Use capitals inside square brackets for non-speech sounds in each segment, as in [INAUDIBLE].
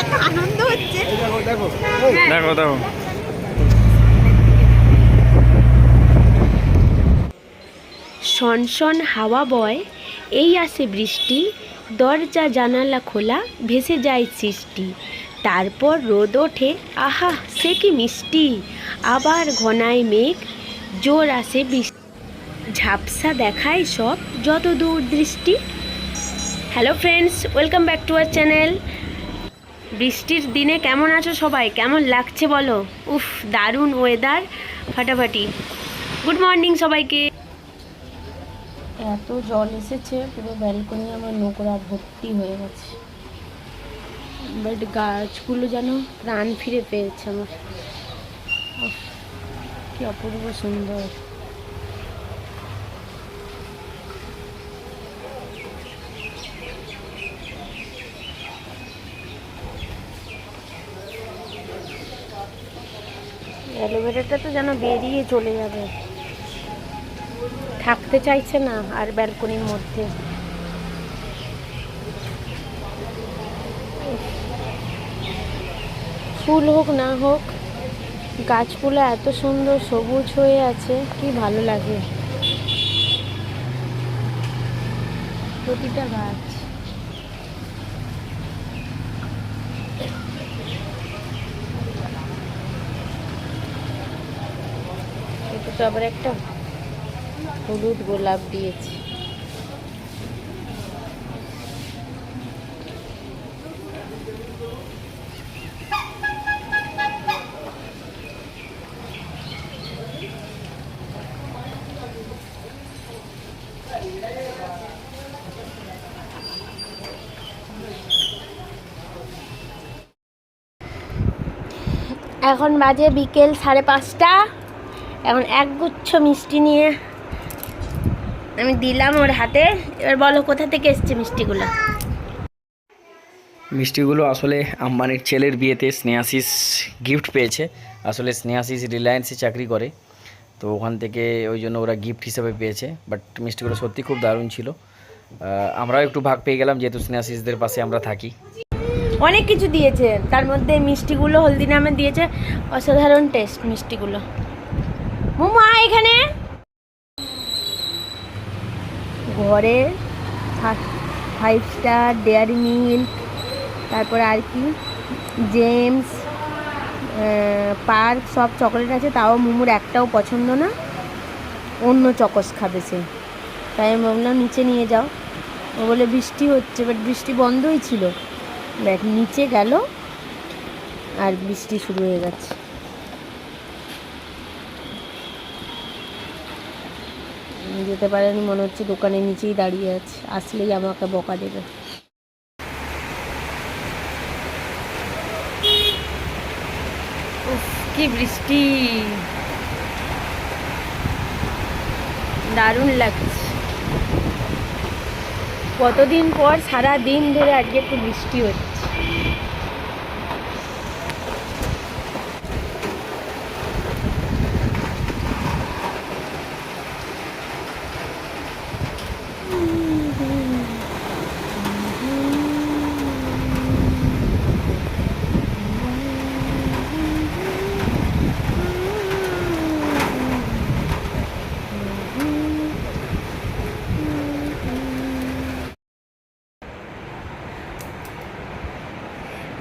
এত আনন্দ হচ্ছে। দেখো দেখো। দেখো দেখো হাওয়া বয় এই আসে বৃষ্টি দরজা জানালা খোলা ভেসে যায় সৃষ্টি। তারপর রোদ ওঠে আহা সে কি মিষ্টি। আবার ঘনায় মেঘ জোর আসে বৃষ্টি। ঝাপসা দেখায় সব যত দূর দৃষ্টি। Hello friends welcome back to our channel বৃষ্টির দিনে কেমন আছো সবাই? কেমন লাগছে বলো? উফ, দারুণ ওয়েদার ফাটাফাটি। গুড মর্নিং সবাইকে। এত জল এসেছে, পুরো ব্যালকনি আমার নোংরা ভর্তি হয়ে গেছে। বাট গাছগুলো যেন প্রাণ ফিরে পেয়েছে আমার। কি অপূর্ব সুন্দর। অ্যালোভেরাটা তো যেন বেরিয়ে চলে যাবে। থাকতে চাইছে না আর ব্যালকনির মধ্যে। ফুল হোক, না হোক, গাছগুলো এত সুন্দর সবুজ হয়ে আছে, কি ভালো লাগে। প্রতিটা গাছ এটা তো আবার একটা হলুদ গোলাপ দিয়েছি। এখন বাজে বিকেল সাড়ে পাঁচটা। এখন একগুচ্ছ মিষ্টি নিয়ে আমি দিলাম ওর হাতে। এবার বলো কোথা থেকে এসছে মিষ্টিগুলো? মিষ্টিগুলো আসলে আম্বানির ছেলের বিয়েতে স্নেহাশিস গিফট পেয়েছে। আসলে স্নেহাশিস রিলায়েন্সে চাকরি করে। তো ওখান থেকে ওই জন্য ওরা গিফট হিসেবে পেয়েছে। বাট মিষ্টিগুলো সত্যি খুব দারুণ ছিল। আমরাও একটু ভাগ পেয়ে গেলাম যেহেতু স্নেহাশিসদের পাশে আমরা থাকি। অনেক কিছু দিয়েছে। তার মধ্যে মিষ্টিগুলো হলদি নামে দিয়েছে। অসাধারণ টেস্ট মিষ্টিগুলো। এখানে। ঘরে ফাইভ স্টার ডেয়ারি মিল্ক তারপরে আর কি জেমস পার্ক সব চকলেট আছে, তাও মোমোর একটাও পছন্দ না। অন্য চকস খাবে সে। তাই আমি ভাবলাম নিচে নিয়ে যাও। ও বলে বৃষ্টি হচ্ছে বাট বৃষ্টি বন্ধই ছিল। দেখ, নিচে গেল, আর বৃষ্টি শুরু হয়ে গেছে। যেতে পারেন, মনে হচ্ছে দোকানের নিচেই দাঁড়িয়ে আছে। আসলেই আমাকে বকা দেবে। কি বৃষ্টি। দারুণ লাগছে। কতদিন পর সারা দিন ধরে আজকে একটু বৃষ্টি হচ্ছে।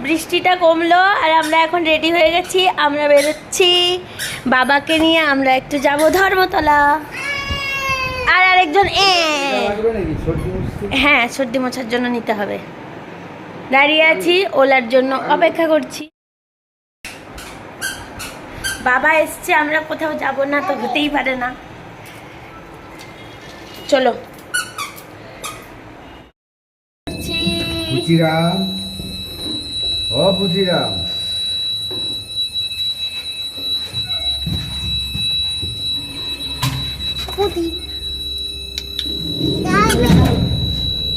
বৃষ্টিটা কমলো আর আমরা এখন রেডি হয়ে গেছি, আমরা বেরোচ্ছি। বাবাকে নিয়ে আমরা একটু যাব ধর্মতলা। আর আরেকজন এ হ্যাঁ সর্দি মোছার জন্য নিতে হবে। দাঁড়িয়ে আছি, ওলার জন্য অপেক্ষা করছি। বাবা এসছে, আমরা কোথাও যাব না, তো হতেই পারে না। চলো। ও পুচিরাম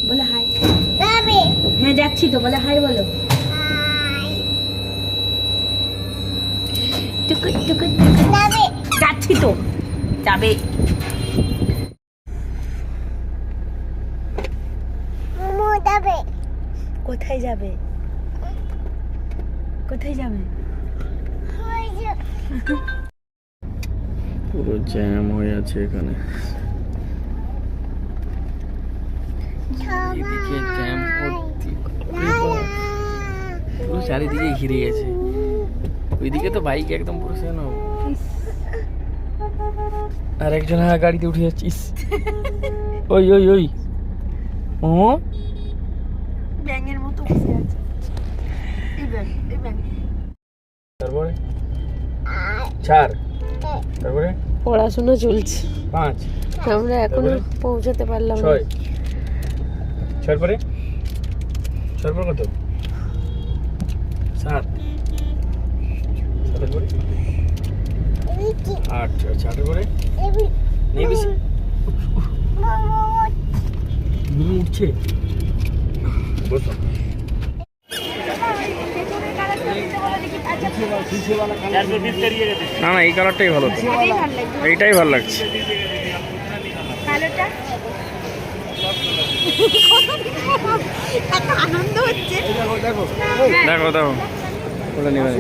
বলে হাই হ্যাঁ যাচ্ছি তো বলে হাই বলো। টুকু টুকু যাচ্ছি তো যাবে। কোথায় যাবে? কোথায় যাবে? পুরো জ্যাম হয়ে আছে এখানে। এদিকে জ্যাম ভর্তি। পুরো চারিদিকে ঘিরে গেছে। ওইদিকে তো বাইক একদম পুরো সেন আর একজন হ্যাঁ গাড়িতে উঠে যাচ্ছিস [LAUGHS] ওই ওই ওই। ও? তারপরে? চার। তারপরে? পড়াশোনা চলছে। পাঁচ। আমরা এখনও পৌঁছাতে পারলাম না। ছয়। ছয়ের পরে? ছয়ের পর কত? সাত। সাতের পরে? আট। আচ্ছা আটের পরে? নেই ঘুম উঠছে বসো। না না এই কালারটাই ভালো এইটাই ভালো লাগছে। দেখো দেখো। ওটা নেবে।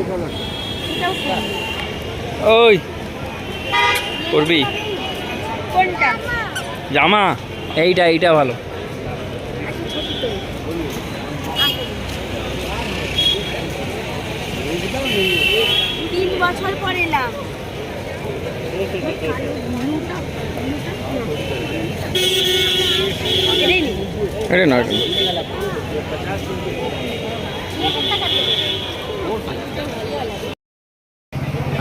ওই করবি? জামা। এইটা এইটা ভালো। তিন বছর পর এলাম। এটা না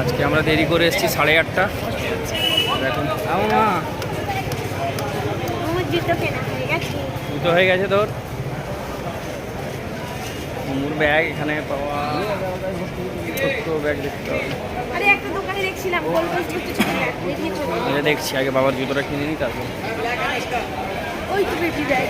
আজকে আমরা দেরি করে এসেছি সাড়ে আটটা। জুতো হয়ে গেছে। দুটো হয়ে গেছে তোর? মোর ব্যাগ এখানে পাওয়া ছোট্ট ব্যাগ দেখতে হবে। আরে একটা দোকানে দেখছিলাম গোল গোল ছোট ছোট ব্যাগ এটা দেখছি আগে বাবার জুতোটা কিনে নিই তারপর। ওই তো ব্যাগ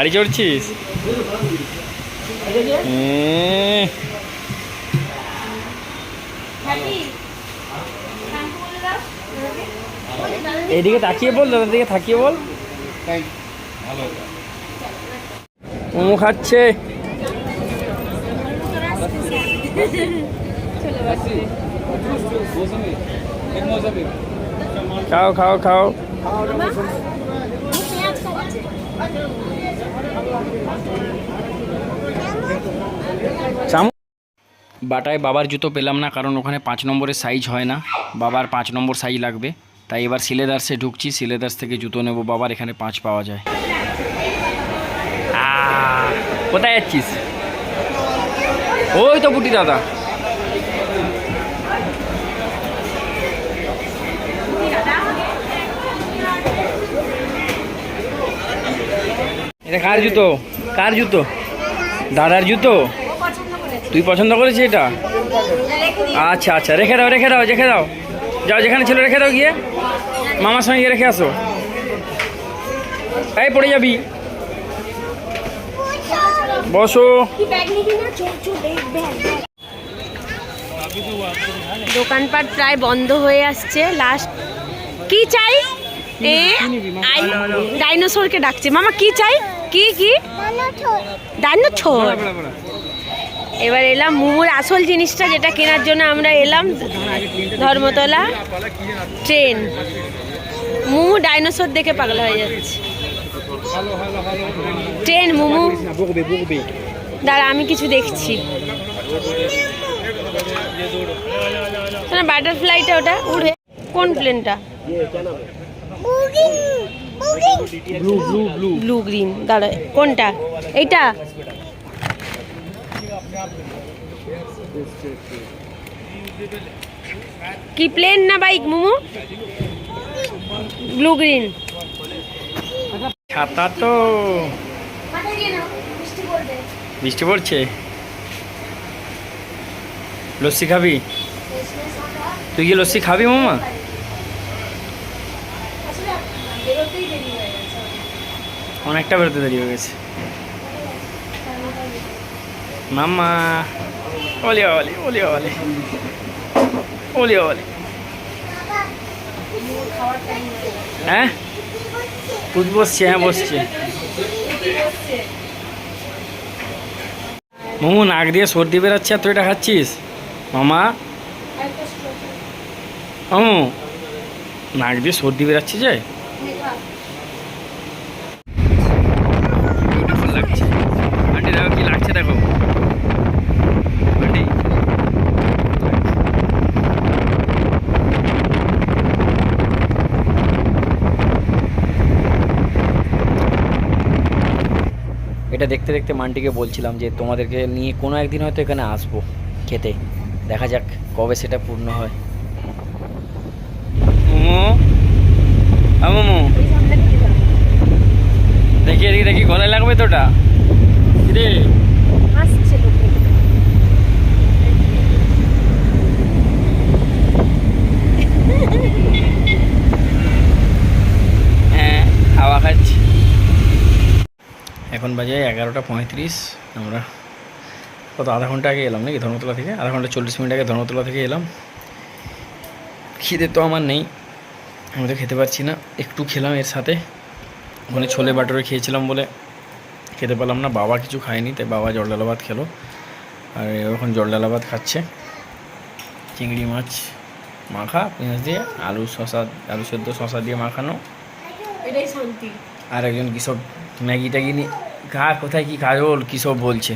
গাড়ি চড়ছিস? এইদিকে তাকিয়ে বল দাদার দিকে তাকিয়ে বল। মোমো খাচ্ছে। খাও। খাও খাও। বাটায় বাবার জুতো পেলাম না, কারণ ওখানে পাঁচ নম্বরের সাইজ হয় না। বাবার পাঁচ নম্বর সাইজ লাগবে। তাই এবার সিলেদার্সে ঢুকছি, সিলেদার্স থেকে জুতো নেব, বাবার এখানে পাঁচ পাওয়া যায়। কোথায় যাচ্ছিস? ওই তো বুটি দাদা। এটা কার জুতো? কার জুতো? দাদার জুতো? তুই পছন্দ করেছিস এটা? আচ্ছা আচ্ছা রেখে দাও রেখে দাও রেখে দাও। যাও যেখানে ছিল রেখে দাও গিয়ে। মামার সঙ্গে গিয়ে রেখে আসো। এই পড়ে যাবি। বসো। দোকানপাট প্রায় বন্ধ হয়ে আসছে। লাস্ট কি চাই? এ আই ডাইনোসরকে ডাকছে। মামা কি চাই? কি কি? ডাইনোসর এবার এলাম মুমুর আসল জিনিসটা যেটা কেনার জন্য আমরা এলাম ধর্মতলা ট্রেন। মুমু ডাইনোসর দেখে পাগলা হয়ে যাচ্ছে। ট্রেন মুমু। দাঁড়া আমি কিছু দেখছি। না বাটারফ্লাইটা ওটা উড়ে। কোন প্লেনটা? ব্লু গ্রিন দাঁড়া কোনটা? এইটা? কি প্লেন না বাইক মোমো ব্লু গ্রিন ছাতা তো বৃষ্টি পড়ছে। লস্যি খাবি? তুই কি লস্যি খাবি মামা অনেকটা বেরোতে দেরি হয়ে গেছে। মামা ওলি ওলি ওলি ওলি ওলি ওলি হ্যাঁ তুই বসছে হ্যাঁ বসছে মোমো নাক দিয়ে সর্দি বেরাচ্ছে আর তুই এটা খাচ্ছিস? মামা? মামু, নাক দিয়ে সর্দি বেরাচ্ছে যে Beautiful লাগছে আন্টি দেখো কি লাগছে দেখো আন্টি এটা দেখতে দেখতে মান্টিকে বলছিলাম যে তোমাদেরকে নিয়ে কোনো একদিন হয়তো এখানে আসব খেতে। দেখা যাক কবে সেটা পূর্ণ হয়। মোমো? দেখি এদিকে দেখি গলায় লাগবে তোটা রে হাসছে লোকে [LAUGHS] হ্যাঁ হাওয়া খাচ্ছি এখন বাজে এগারোটা পঁয়ত্রিশ। আমরা কত আধা ঘণ্টা আগে এলাম নাকি ধর্মতলা থেকে? আধা ঘণ্টা চল্লিশ মিনিট আগে ধর্মতলা থেকে এলাম। খিদে তো আমার নেই আমি তো খেতে পারছি না। একটু খেলাম এর সাথে। ওখানে ছোলে বাটরে খেয়েছিলাম বলে খেতে পারলাম না। বাবা কিছু খায়নি তাই বাবা জলডালা ভাত খেলো। আর এখন জলডালা ভাত খাচ্ছে। চিংড়ি মাছ মাখা পেঁয়াজ দিয়ে আলু শশা আলু সেদ্ধ শশা দিয়ে মাখানো। এটাই শান্তি। আর একজন কৃষক ম্যাগি ট্যাগি নিয়ে খা কোথায়, কী কাজল কী সব বলছে।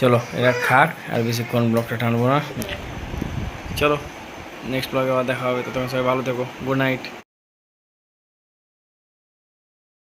চলো, এরা খাক, আর বেশিক্ষণ ব্লগটা টানবো না। চলো নেক্সট ব্লগে আবার দেখা হবে তো তোমার সবাই ভালো থেকো গুড নাইট